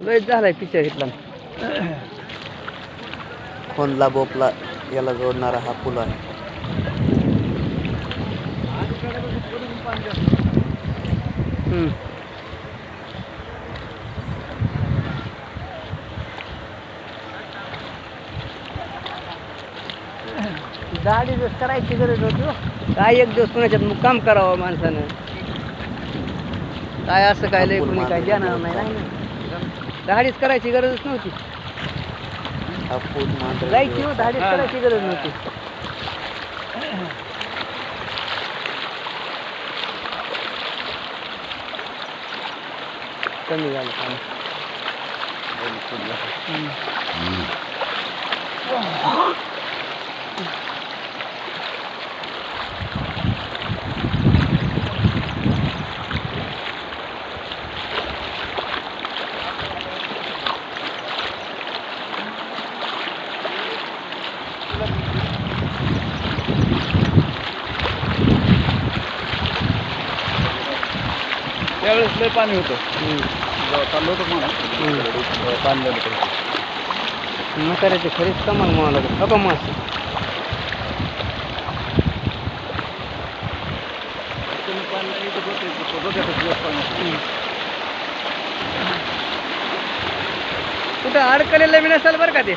लय झालाय पिक्चर इथला. खोनला बोपला याला जोडणारा हा पूल आहे. हम्म. दाढी दिवस करायची गरज होती हो. काय एक दिवस कुणाच्यात मुक्काम करावं माणसानं? काय असं काय लय कोणी काय देणार नाही दाढीच करायची गरजच नव्हती. हा जायची हो. दाढीच करायची गरज नव्हती. कमी झालं पाणी त्यावेळेस लय पाणी होतं. चाललं होतं चाललो होतो म्हणा पाणी झालं तर म्हाताऱ्याचे खरेच कमाल म्हणावं लागेल. अगं मास. पाणी पाणी कुठं अडकलेलं बी नसेल बरं का ते?